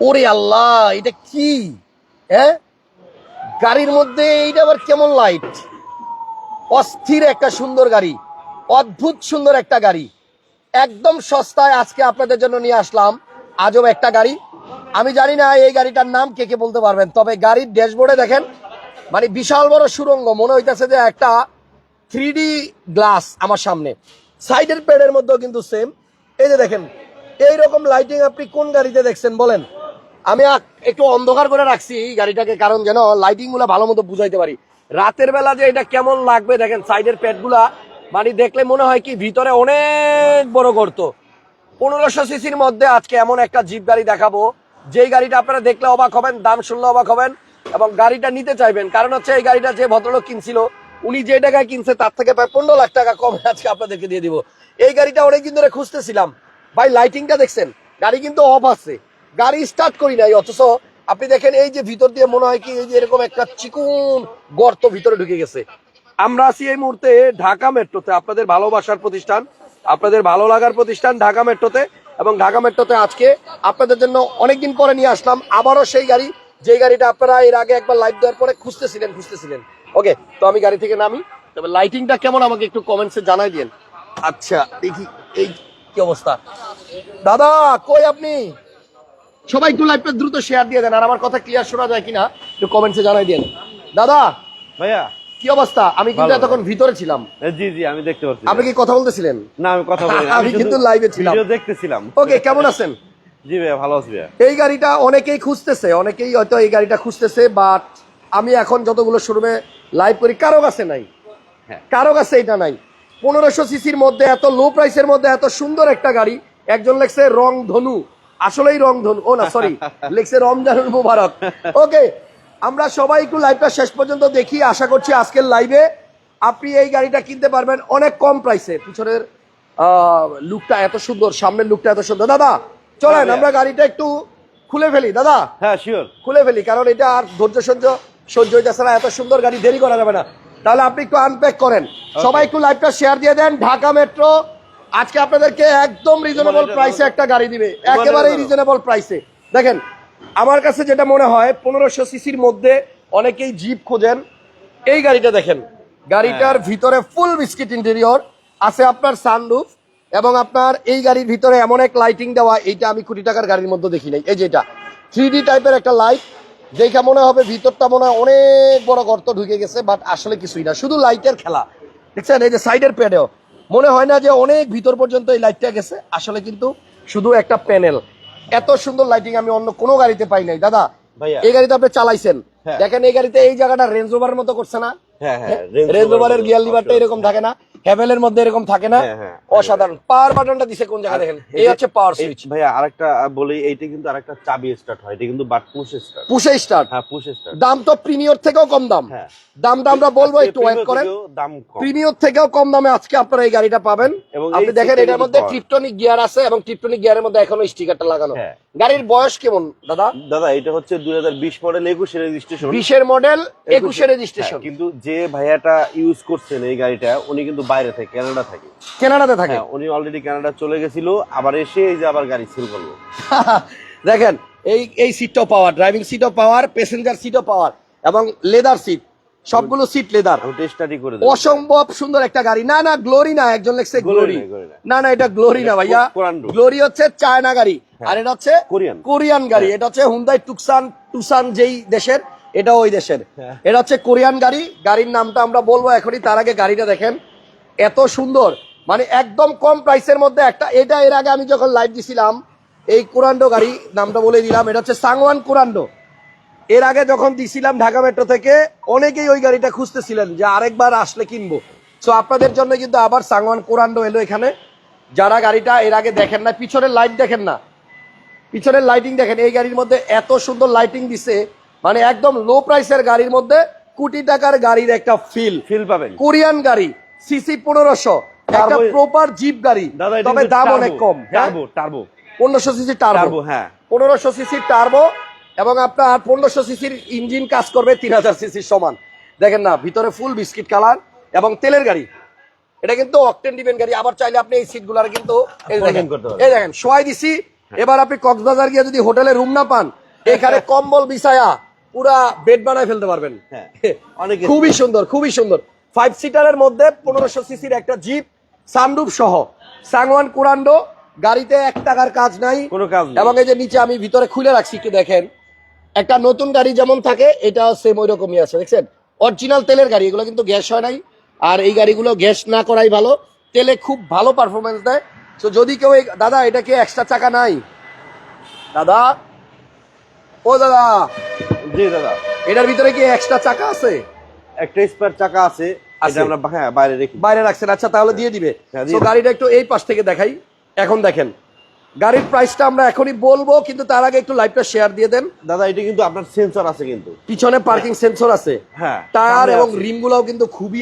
ওরে আল্লাহ, এটা কি? হ্যাঁ? গাড়ির মধ্যে এইটা আবার কেমন লাইট অস্থির একটা সুন্দর গাড়ি, অদ্ভুত সুন্দর একটা গাড়ি। একদম সস্তায় আজকে আপনাদের জন্য নিয়ে আসলাম। আজব একটা গাড়ি। আমি জানি না এই গাড়িটার নাম কে কে বলতে পারবেন, তবে গাড়ির ড্যাশবোর্ডে দেখেন মানে বিশাল বড় সুরঙ্গ, মনে হইতেছে যে একটা থ্রি গ্লাস আমার সামনে। সাইডের প্যাডের মধ্যেও কিন্তু সেম এই যে দেখেন, এইরকম লাইটিং আপনি কোন গাড়িতে দেখছেন বলেন? আমি একটু অন্ধকার করে রাখছি গাড়িটাকে, কারণ যেন লাইটিংগুলা ভালো মতো বুঝাইতে পারি। রাতের বেলা যে এটা কেমন লাগবে, দেখেন সাইডের প্যাডগুলা মানে দেখলে মনে হয় কি ভিতরে অনেক বড় গর্ত। পনেরোশো সিসির মধ্যে আজকে এমন একটা জিপ গাড়ি দেখাবো, যেই গাড়িটা আপনারা দেখলে অবাক হবেন, দাম শুনলে অবাক হবেন, এবং গাড়িটা নিতে চাইবেন। কারণ হচ্ছে এই গাড়িটা যে ভদ্রলোক কিনছিল, উনি যে টাকায় কিনছে তার থেকে প্রায় পনেরো লাখ টাকা কমে আজকে আপনাদেরকে দিয়ে দিব। এই গাড়িটা অনেকদিন ধরে খুঁজতেছিলাম। ভাই লাইটিংটা দেখছেন? গাড়ি কিন্তু অফ আছে। গাড়ি স্টার্ট করি নাই অথচ আপনি দেখেন এই যে ভিতর দিয়ে মনে হয় কি এই যে এরকম একটা চিকুন গর্ত ভিতরে ঢুকে গেছে। আমরা আছি এই মুহূর্তে ঢাকা মেট্রোতে আপনাদের ভালোবাসার প্রতিষ্ঠান আপনাদের ভালো লাগার প্রতিষ্ঠান ঢাকা মেট্রোতে এবং ঢাকা মেট্রোতে আজকে আপনাদের জন্য অনেকদিন পরে নিয়ে আসলাম আবারও সেই গাড়ি যে গাড়িটা আপনারা এর আগে একবার লাইভ দেওয়ার পরে খুঁজতেছিলেন খুঁজতেছিলেন। ওকে তো আমি গাড়ি থেকে নামি তবে লাইটিংটা কেমন আমাকে একটু কমেন্টসে জানাই দিন আচ্ছা দেখি এই কি অবস্থা। দাদা কই আপনি? সবাই একটু লাইভটা দ্রুত শেয়ার দিয়ে দেন আর আমার কথা ক্লিয়ার শোনা যায় কিনা একটু কমেন্টসে জানাই দেন। দাদা ভাইয়া। কি অবস্থা? আমি কিন্তু এতক্ষণ ভিতরে ছিলাম। জি জি আমি দেখতে পাচ্ছি। আপনি কি কথা বলতেছিলেন? না আমি কথা বলি আমি কিন্তু live-এ ছিলাম। ভিডিও দেখতেছিলাম। ওকে কেমন আছেন? জি ভাইয়া ভালো আছি ভাইয়া। এই গাড়িটা অনেকেই খুঁজতেছে অনেকেই হয়তো এই গাড়িটা খুঁজতেছে বাট আমি এখন যতগুলো শোরুমে লাইভ করি কারও কাছে নাই। হ্যাঁ। কারও কাছে এটা নাই। পনেরোশো সিসির মধ্যে এত লো প্রাইসের মধ্যে এত সুন্দর একটা গাড়ি। একজন লেখছে রং ধনু। আসলেই রং ধনু ও না সরি লেখছে রমজানুল মুবারক। ওকে আমরা সবাই একটু লাইভটা শেষ পর্যন্ত দেখি। আশা করছি আজকের লাইভে আপনি এই গাড়িটা কিনতে পারবেন অনেক কম প্রাইসে পিছনের লুকটা এত সুন্দর সামনের লুকটা এত সুন্দর। দাদা চলেন আমরা গাড়িটা একটু খুলে ফেলি। দাদা হ্যাঁ শিওর খুলে ফেলি কারণ এটা আর ধৈর্য সহ্য সহ্য হইতেছে না এত সুন্দর গাড়ি দেরি করা যাবে না। তাহলে আপনি একটু আনপ্যাক করেন। সবাই একটু লাইভটা শেয়ার দিয়ে দেন। ঢাকা মেট্রো আজকে আপনাদেরকে একদম রিজনেবল প্রাইসে একটা গাড়ি দিবে। একেবারেই। রিজনেবল প্রাইসে দেখেন আমার কাছে যেটা মনে হয় পনেরোশো সিসির মধ্যে অনেকেই জিপ খোঁজেন। এই গাড়িটা দেখেন গাড়িটার ভিতরে ফুল বিস্কিট ইন্টেরিয়র আছে আপনার সানরুফ এবং আপনার এই গাড়ির ভিতরে এমন এক লাইটিং দেওয়া এইটা আমি কোটি টাকার গাড়ির মধ্যে দেখি নাই। এই যেটা থ্রি ডি টাইপের একটা লাইট দেখে মনে হবে ভিতরটা মনে হয় অনেক বড় গর্ত ঢুকে গেছে বাট আসলে কিছুই না। শুধু লাইটের খেলা। দেখছেন এই যে সাইডের প্যাডেও মনে হয় না যে অনেক ভিতর পর্যন্ত এই লাইটটা গেছে। আসলে কিন্তু শুধু একটা প্যানেল এত সুন্দর লাইটিং আমি অন্য কোনো গাড়িতে পাই নাই। দাদা। এই গাড়িতে আপনি চালাইছেন। হ্যাঁ। দেখেন এই গাড়িতে এই জায়গাটা রেঞ্জ ওভারের মতো করছে না। রেঞ্জ ওভারের গিয়ার লিভারটা এরকম থাকে না। হ্যাভেলের মধ্যে এরকম থাকে না? হ্যাঁ, হ্যাঁ। অসাধারণ। পাওয়ার বাটনটা দিছে কোন জায়গায় দেখেন? এই হচ্ছে পাওয়ার সুইচ ভাইয়া আরেকটা বলি এইটা কিন্তু আরেকটা চাবি স্টার্ট হয়। এটা কিন্তু বাট পুশ স্টার্ট পুষে স্টার্ট হ্যাঁ পুশ স্টার্ট দাম তো প্রিমিয়র থেকেও কম দাম। হ্যাঁ। দামটা আমরা বলব একটু ওয়েট করেন। দাম কম। প্রিমিয়র থেকেও কম দামে আজকে আপনারা এই গাড়িটা পাবেন। এবং আপনি দেখেন এটার মধ্যে। টিপটনিক গিয়ার আছে এবং টিপটনিক গিয়ারের মধ্যে এখনও স্টিকারটা লাগানো। হ্যাঁ। গাড়ির বয়স কেমন দাদা? দাদা এটা হচ্ছে দুই হাজার বিশ মডেল একুশের রেজিস্ট্রেশন বিশের মডেল একুশে। রেজিস্ট্রেশন কিন্তু যে ভাইয়াটা ইউজ করছেন এই গাড়িটা উনি কিন্তু বাইরে থাকে কানাডা থাকে। কেনাডাতে থাকে? হ্যাঁ উনি অলরেডি কানাডা চলে গেছিল আবার এসে এই যে আবার গাড়ি সেল করল। দেখেন এই এই সিটটাও পাওয়ার ড্রাইভিং সিটও পাওয়ার প্যাসেঞ্জার সিটও পাওয়ার এবং লেদার সিট সবগুলো সিট লেদার স্টাডি করে অসম্ভব সুন্দর একটা গাড়ি। না না গ্লোরি না একজন লেখছে গ্লোরি না, না। এটা গ্লোরি না ভাইয়া। গ্লোরি হচ্ছে চায়না গাড়ি আর এটা হচ্ছে কোরিয়ান। কোরিয়ান গাড়ি। এটা হচ্ছে হুন্দাই টুকসান টুসান যেই দেশের এটা ওই দেশের। হ্যাঁ। এটা হচ্ছে কোরিয়ান গাড়ি। গাড়ির নামটা আমরা বলব এখনই তার আগে গাড়িটা দেখেন। এত সুন্দর। মানে একদম কম প্রাইসের মধ্যে একটা। এটা এর আগে আমি যখন লাইভ দিছিলাম এই কোরান্ডো গাড়ি নামটা বলে দিলাম এটা হচ্ছে সাংওয়ান কোরান্ডো। এর আগে যখন দিছিলাম ঢাকা মেট্রো থেকে অনেকেই ওই গাড়িটা খুঁজতেছিলেন যে আরেকবার আসলে কিনবো। সো আপনাদের জন্য কিন্তু আবার সাংওয়ান কোরান্ডো এলো এখানে। যারা গাড়িটা এর আগে দেখেন না পিছনের লাইট দেখেন না। পিছনের লাইটিং দেখেন এই গাড়ির মধ্যে এত সুন্দর লাইটিং দিছে। মানে একদম লো প্রাইসের গাড়ির মধ্যে কোটি টাকার গাড়ির একটা ফিল ফিল পাবেন। কোরিয়ান গাড়ি। সিসি পনেরোশো একটা প্রপার জিপ গাড়ি। তবে দাম অনেক কম হ্যাঁ? Turbo turbo. পনেরোশো সিসি টার্বো। হ্যাঁ। পনেরোশো সিসি টার্বো এবং আপনার পনেরোশো সিসির ইঞ্জিন কাজ করবে তিন হাজার সিসির সমান। দেখেন না ভিতরে ফুল বিস্কিট কালার এবং তেলের গাড়ি। এটা কিন্তু অকটেন ডিপেন্ড গাড়ি। আবার চাইলে আপনি এই সিটগুলার কিন্তু এই দেখেন এই দেখেন শোয়াই দিছি। এবার আপনি কক্সবাজার গিয়ে যদি হোটেলে রুম না পান এখানে কম্বল বিছায়া পুরা বেড বানায় ফেলতে পারবেন। হ্যাঁ। খুবই সুন্দর খুবই সুন্দর। ফাইভ সিটারের মধ্যে পনেরোশো সিসির একটা জিপ সানরুফ সহ। সাংওয়ান কুরান্ডো গাড়িতে এক টাকার কাজ নাই। কোনো কাজ। এবং এই যে নিচে আমি ভিতরে খুলে রাখছি একটু দেখেন। একটা নতুন গাড়ি যেমন থাকে এটাও সেম ওই রকমই আছে দেখছেন? অরিজিনাল তেলের গাড়ি এগুলো কিন্তু গ্যাস হয় নাই। আর এই গাড়িগুলো গ্যাস না করাই ভালো। তেলে খুব ভালো পারফরমেন্স দেয়। তো যদি কেউ দাদা এটা কি এক্সট্রা চাকা নাই? দাদা? ও দাদা! জি দাদা। এটার ভিতরে কি এক্সট্রা চাকা আছে? একটা স্পেয়ার চাকা আছে। এটা আমরা হ্যাঁ বাইরে রেখি বাইরে রাখছেন। আচ্ছা তাহলে দিয়ে দিবে। হ্যাঁ, দিয়ে তো গাড়িটা একটু এই পাশ থেকে দেখাই। এখন দেখেন গাড়ির প্রাইসটা আমরা এখনই বলব কিন্তু তার আগে একটু লাইভটা শেয়ার দিয়ে দেন। দাদা এটা কিন্তু আপনার সেন্সর আছে কিন্তু। পিছনে পার্কিং সেন্সর আছে। হ্যাঁ টায়ার এবং আছে। রিম গুলাও কিন্তু খুবই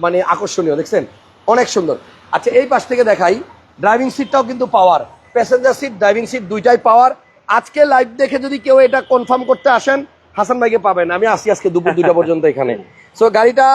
মানে আকর্ষণীয় দেখছেন? অনেক সুন্দর। আচ্ছা এই পাশ থেকে দেখাই। ড্রাইভিং সিটটাও কিন্তু power passenger seat driving seat দুইটাই পাওয়ার আজকে লাইভ দেখে যদি কেউ এটা কনফার্ম করতে আসেন হাসান ভাইকে পাবেন। আমি আসি আজকে দুপুর দুইটা পর্যন্ত এখানে। সো গাড়িটা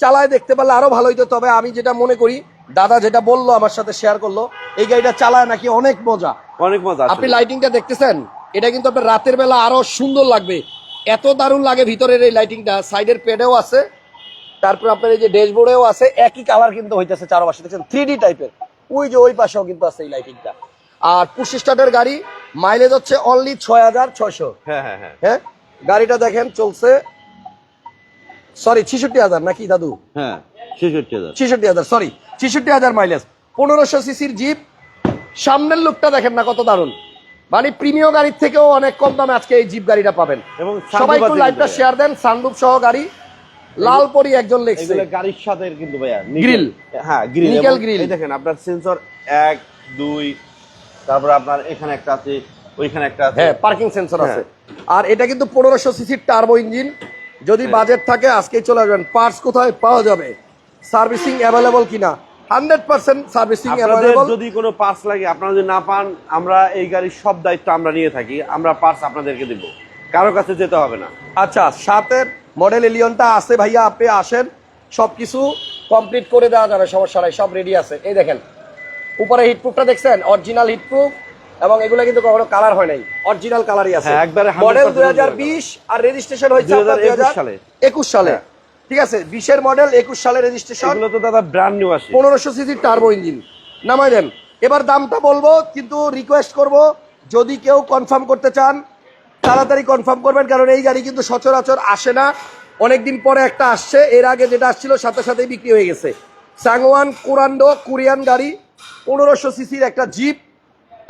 চালায় দেখতে পারলে আরও ভালো হইতো। তবে আমি যেটা মনে করি দাদা যেটা বলল আমার সাথে শেয়ার করল এই গাড়িটা চালায় নাকি অনেক মজা। অনেক মজা আপনি। লাইটিংটা দেখতেছেন? এটা কিন্তু আপনার রাতের বেলা আরও সুন্দর লাগবে। এত দারুণ লাগে ভিতরের এই লাইটিংটা সাইডের পেডেও আছে তারপর আপনার এই যে ড্যাশবোর্ডেও আছে একই কালার কিন্তু হইতেছে চারপাশে। দেখছেন থ্রি ডি টাইপের ওই যে ওই পাশেও কিন্তু আছে এই লাইটিংটা আর পুশ স্টার্টের গাড়ি মাইলেজ হচ্ছে অনলি ছয় হাজার ছয়শো। হ্যাঁ হ্যাঁ হ্যাঁ। হ্যাঁ? গাড়িটা দেখেন চলছে সরি ছিষট্টি হাজার নাকি দাদু? হ্যাঁ ছেষট্টি হাজার। ছিষট্টি হাজার সরি ছিষট্টি হাজার মাইলেজ পনেরোশো সিসির জিপ সামনের লুকটা দেখেন না কত দারুণ। মানে প্রিমিয় গাড়ির থেকেও অনেক কম দামে আজকে এই জিপ গাড়িটা পাবেন। এবং সবাই একটু লাইভটা শেয়ার দেন সানরুফ সহ গাড়ি। লাল পরি একজন লেখছে। গাড়ির সাথে কিন্তু ভাইয়া Grill। হ্যাঁ গ্রিল grill। এই দেখেন আপনার সেন্সর এক দুই তারপর আপনার এখানে একটা আছে ওইখানে একটা আছে। হ্যাঁ পার্কিং সেন্সর আছে। হ্যাঁ। আর এটা কিন্তু পনেরোশো সিসির টার্বো ইঞ্জিন যদি হ্যাঁ। বাজেট থাকে আজকেই চলে আসবেন। পার্টস কোথায় পাওয়া যাবে? সার্ভিসিং অ্যাভেলেবল কিনা? হান্ড্রেড পার্সেন্ট সার্ভিসিং অ্যাভেলেবল যদি কোনো পার্টস লাগে আপনারা যদি না পান আমরা এই গাড়ির সব দায়িত্ব আমরা নিয়ে থাকি। আমরা পার্টস আপনাদেরকে দেব। কারও কাছে যেতে হবে না। আচ্ছা সাতের মডেল এলিয়নটা আছে ভাইয়া আপনি আসেন। সবকিছু কমপ্লিট করে দেওয়া যাবে সমস্যা নাই সব রেডি আছে। এই দেখেন উপরে হিটপ্রুফটা দেখছেন? অরিজিনাল হিটপ্রুফ এবং এগুলো কিন্তু কখনো কালার হয় নাই। অরিজিনাল কালারই আছে। হ্যাঁ, একবারে 100% মডেল দুই original আর রেজিস্ট্রেশন হয়েছে 2021 সালে। একুশ সালে। হ্যাঁ। ঠিক আছে বিশের মডেল একুশ সালে রেজিস্ট্রেশন এগুলো তো দাদা ব্র্যান্ড নিউ আসে। পনেরোশো সিসির টার্বো ইঞ্জিন নামাই দেন। এবার দামটা বলব কিন্তু রিকোয়েস্ট করব যদি কেউ কনফার্ম করতে চান তাড়াতাড়ি কনফার্ম করবেন কারণ এই গাড়ি কিন্তু সচরাচর আসে না। অনেকদিন পরে একটা আসছে এর আগে যেটা আসছিল সাথে সাথেই বিক্রি হয়ে গেছে। সাংওয়ান কুরান্ডো কোরিয়ান গাড়ি পনেরোশো সিসির একটা জিপ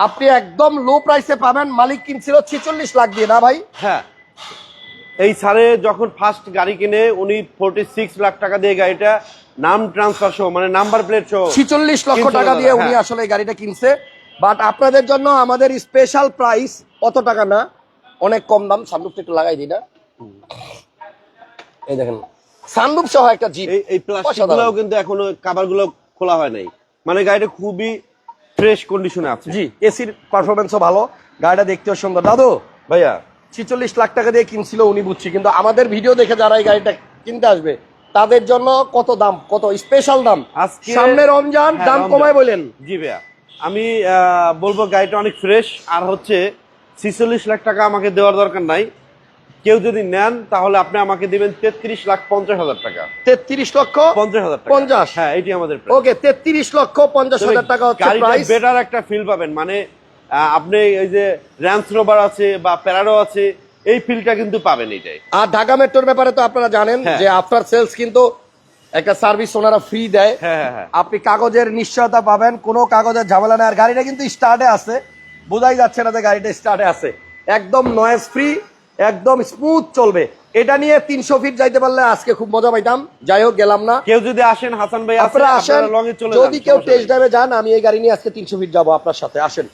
আপনি একদম লো প্রাইসে পাবেন। মালিক কিনছিল ছেচল্লিশ লাখ দিয়ে না ভাই? হ্যাঁ। এই সারে যখন ফার্স্ট গাড়ি কিনে উনি ফোর্টি সিক্স লাখ টাকা দিয়ে গাড়িটা নাম ট্রান্সফার সহ মানে নাম্বার প্লেট সহ ছিচল্লিশ লক্ষ টাকা দিয়ে উনি হ্যাঁ। আসলে এই গাড়িটা কিনছে। বাট আপনাদের জন্য আমাদের স্পেশাল প্রাইস অত টাকা না অনেক কম দাম। সানরুফটা একটু লাগাই দিই না। এই দেখেন সানরুফ সহ একটা জিপ এই এই প্লাস্টিক অসাধারণ। গুলাও কিন্তু এখনও কাবারগুলো খোলা হয় নাই। মানে গাড়িটা খুবই ফ্রেশ কন্ডিশনে আছে। জি। এসির পারফরমেন্সও ভালো গাড়িটা দেখতেও সুন্দর। দাদু ভাইয়া। ছিচল্লিশ লাখ টাকা দিয়ে কিনছিল উনি বুঝছি কিন্তু আমাদের ভিডিও দেখে যারা এই গাড়িটা কিনতে আসবে তাদের জন্য কত দাম কত স্পেশাল দাম? আজকে সামনে রমজান হ্যাঁ, দাম কমায় বলেন। জি ভাইয়া। আমি আহ, বলব গাড়িটা অনেক ফ্রেশ আর হচ্ছে ছিচল্লিশ লাখ টাকা আমাকে দেওয়ার দরকার নাই। কেউ যদি নেন তাহলে আপনি আমাকে দিবেন তেত্রিশ লাখ পঞ্চাশ হাজার টাকা। তেত্রিশ লক্ষ পঞ্চাশ হাজার পঞ্চাশ? হ্যাঁ এটি আমাদের ওকে তেত্রিশ লক্ষ পঞ্চাশ হাজার টাকা বেটার একটা ফিল পাবেন। মানে আপনি এই যে র্যান্স রোভার আছে বা প্যারাডো আছে এই ফিলটা কিন্তু পাবেন এটাই আর ঢাকা মেট্রোর ব্যাপারে তো আপনারা জানেন হ্যাঁ। যে আফটার সেলস কিন্তু একটা সার্ভিস ওনারা ফ্রি দেয়। হ্যাঁ হ্যাঁ হ্যাঁ। আপনি কাগজের নিশ্চয়তা পাবেন কোনো কাগজের ঝামেলা নেই। আর গাড়িটা কিন্তু স্টার্টে আছে। বোঝাই যাচ্ছে না যে গাড়িটা স্টার্টে আছে। একদম নয়েজ ফ্রি একদম স্মুথ চলবে। এটা নিয়ে তিনশো ফিট যাইতে পারলে আজকে খুব মজা পাইতাম। যাই হোক গেলাম না। কেউ যদি আসেন হাসান ভাই আপনারা আসেন। যদি কেউ টেস্ট ড্রাইভে যান আমি এই গাড়ি নিয়ে আজকে তিনশো ফিট যাব আপনার সাথে। আসেন।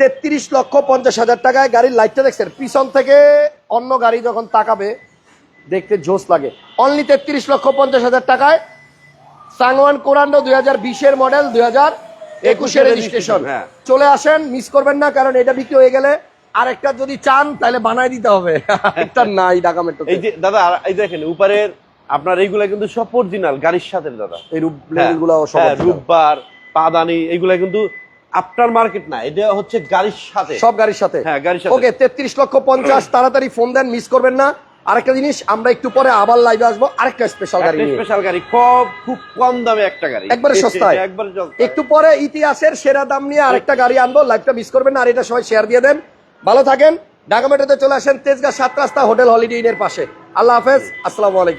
তেত্রিশ লক্ষ পঞ্চাশ হাজার টাকায় গাড়ির লাইটটা দেখছেন? পিছন থেকে অন্য গাড়ি যখন তাকাবে দেখতে জোস লাগে। অনলি তেত্রিশ লক্ষ পঞ্চাশ হাজার টাকায় সাংওয়ান কোরান্ডো দুই হাজার বিশের মডেল দুই হাজার একুশের রেজিস্ট্রেশন হ্যাঁ। চলে আসেন মিস করবেন না কারণ এটা বিক্রি হয়ে গেলে আরেকটা যদি চান তাহলে বানাই দিতে হবে। একটা নাই ঢাকা মেট্রো এই যে দাদা এই দেখেন উপরের আপনার এইগুলা কিন্তু সব অরিজিনাল গাড়ির সাথে দাদা। এই রূপ হ্যাঁ, সব হ্যাঁ, রূপবার পাদানি এইগুলা কিন্তু আফটার মার্কেট না এটা হচ্ছে গাড়ির সাথে। সব গাড়ির সাথে। হ্যাঁ, গাড়ির সাথে। ওকে তেত্রিশ লক্ষ পঞ্চাশ তাড়াতাড়ি ফোন দেন মিস করবেন না। আরেকটা জিনিস আমরা একটু পরে আবার লাইভে আসব আরেকটা স্পেশাল গাড়ি নিয়ে। স্পেশাল গাড়ি খুব খুব কম দামে একটা গাড়ি। একবারে সস্তায়। একবারে একটু পরে ইতিহাসের সেরা দাম নিয়ে আরেকটা গাড়ি আনব লাইভটা মিস করবেন না আর এটা সবাই শেয়ার দিয়ে দেন। ভালো থাকেন। ঢাকা মেট্রোতে চলে আসেন তেজগাঁ সাত রাস্তা হোটেল হলিডে ইনের পাশে। আল্লাহ হাফেজ। আসসালামু আলাইকুম।